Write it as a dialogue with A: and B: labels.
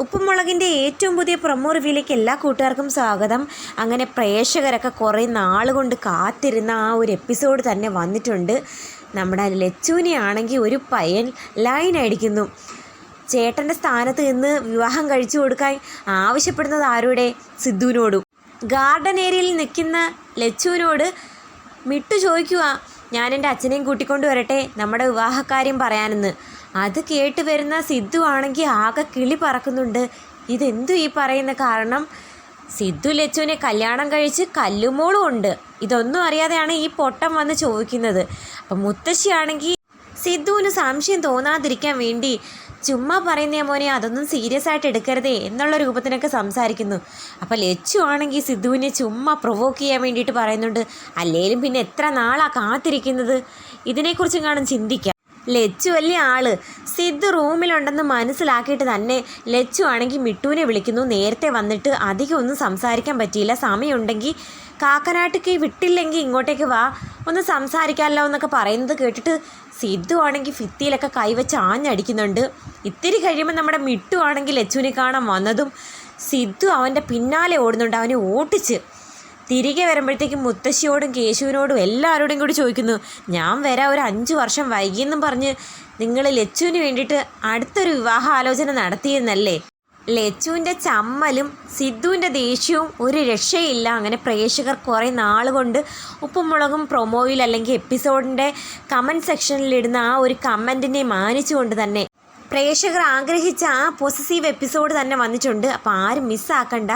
A: ഉപ്പുമുളകിന്റെ ഏറ്റവും പുതിയ പ്രൊമോ റിവ്യൂയിലേക്ക് എല്ലാ കൂട്ടുകാർക്കും സ്വാഗതം. അങ്ങനെ പ്രേക്ഷകരൊക്കെ കുറേ നാളുകൊണ്ട് കാത്തിരുന്ന ആ ഒരു എപ്പിസോഡ് തന്നെ വന്നിട്ടുണ്ട്. നമ്മുടെ ലച്ചുവിനെ ആണെങ്കിൽ ഒരു പയൻ ലൈൻ അടിക്കുന്നു. ചേട്ടന്റെ സ്ഥാനത്ത് നിന്ന് വിവാഹം കഴിച്ചു കൊടുക്കാൻ ആവശ്യപ്പെടുന്നത് ആരുടെ? സിദ്ധുവിനോടും. ഗാർഡൻ ഏരിയയിൽ നിൽക്കുന്ന ലച്ചുവിനോട് മിട്ടു ചോദിക്കുക ഞാൻ എന്റെ അച്ഛനെയും കൂട്ടിക്കൊണ്ട് വരട്ടെ നമ്മുടെ വിവാഹക്കാര്യം പറയാനെന്ന്. അത് കേട്ട് വരുന്ന സിദ്ധു ആണെങ്കിൽ ആകെ കിളി പറക്കുന്നുണ്ട്. ഇതെന്തു ഈ പറയുന്ന കാരണം? സിദ്ധു ലച്ചുവിനെ കല്യാണം കഴിച്ച് കല്ലുമോളും ഉണ്ട്. ഇതൊന്നും അറിയാതെയാണ് ഈ പൊട്ടം വന്ന് ചോദിക്കുന്നത്. അപ്പം മുത്തശ്ശിയാണെങ്കിൽ സിദ്ധുവിന് സംശയം തോന്നാതിരിക്കാൻ വേണ്ടി ചുമ്മാ പറയുന്ന മോനെ അതൊന്നും സീരിയസ് ആയിട്ട് എടുക്കരുതേ എന്നുള്ള രൂപത്തിനൊക്കെ സംസാരിക്കുന്നു. അപ്പോൾ ലച്ചു ആണെങ്കിൽ സിദ്ധുവിനെ ചുമ്മാ പ്രൊവോക്ക് ചെയ്യാൻ വേണ്ടിയിട്ട് പറയുന്നുണ്ട്. അല്ലേലും പിന്നെ എത്ര നാളാണ് കാത്തിരിക്കുന്നത്? ഇതിനെക്കുറിച്ചും കാണും ചിന്തിക്കാം. ലച്ചു വലിയ ആൾ. സിദ്ധു റൂമിലുണ്ടെന്ന് മനസ്സിലാക്കിയിട്ട് തന്നെ ലച്ചു ആണെങ്കിൽ മിട്ടുവിനെ വിളിക്കുന്നു. നേരത്തെ വന്നിട്ട് അധികം ഒന്നും സംസാരിക്കാൻ പറ്റിയില്ല. സമയമുണ്ടെങ്കിൽ കാക്കനാട്ടിക്ക് വിട്ടില്ലെങ്കിൽ ഇങ്ങോട്ടേക്ക് വാ. ഒന്ന് സംസാരിക്കാമല്ലോ എന്നൊക്കെ പറയുന്നത് കേട്ടിട്ട് സിദ്ധു ആണെങ്കിൽ ഫിത്തിയിലൊക്കെ കൈവച്ച് ആഞ്ഞടിക്കുന്നുണ്ട്. ഇത്തിരി കഴിയുമ്പോൾ നമ്മുടെ മിട്ടു ആണെങ്കിൽ ലച്ചുവിനെ കാണാൻ വന്നതും സിദ്ധു അവന്റെ പിന്നാലെ ഓടുന്നുണ്ട്. അവനെ ഓട്ടിച്ച് തിരികെ വരുമ്പോഴത്തേക്കും മുത്തശ്ശിയോടും കേശുവിനോടും എല്ലാവരോടും കൂടി ചോദിക്കുന്നു ഞാൻ വരാൻ ഒരു അഞ്ച് വർഷം വൈകിയെന്നും പറഞ്ഞ് നിങ്ങൾ ലച്ചുവിന് വേണ്ടിയിട്ട് അടുത്തൊരു വിവാഹ ആലോചന നടത്തിയെന്നല്ലേ? ലച്ചുവിന്റെ ചമ്മലും സിദ്ധുവിന്റെ ദേഷ്യവും ഒരു രക്ഷയില്ല. അങ്ങനെ പ്രേക്ഷകർ കുറേ നാൾ ഉപ്പും മുളകും പ്രൊമോയിൽ അല്ലെങ്കിൽ എപ്പിസോഡിന്റെ കമന്റ് സെക്ഷനിലിടുന്ന ആ ഒരു കമന്റിനെ മാനിച്ചുകൊണ്ട് തന്നെ പ്രേക്ഷകർ ആഗ്രഹിച്ച ആ പോസിറ്റീവ് എപ്പിസോഡ് തന്നെ വന്നിട്ടുണ്ട്. അപ്പോൾ ആരും മിസ്സാക്കണ്ട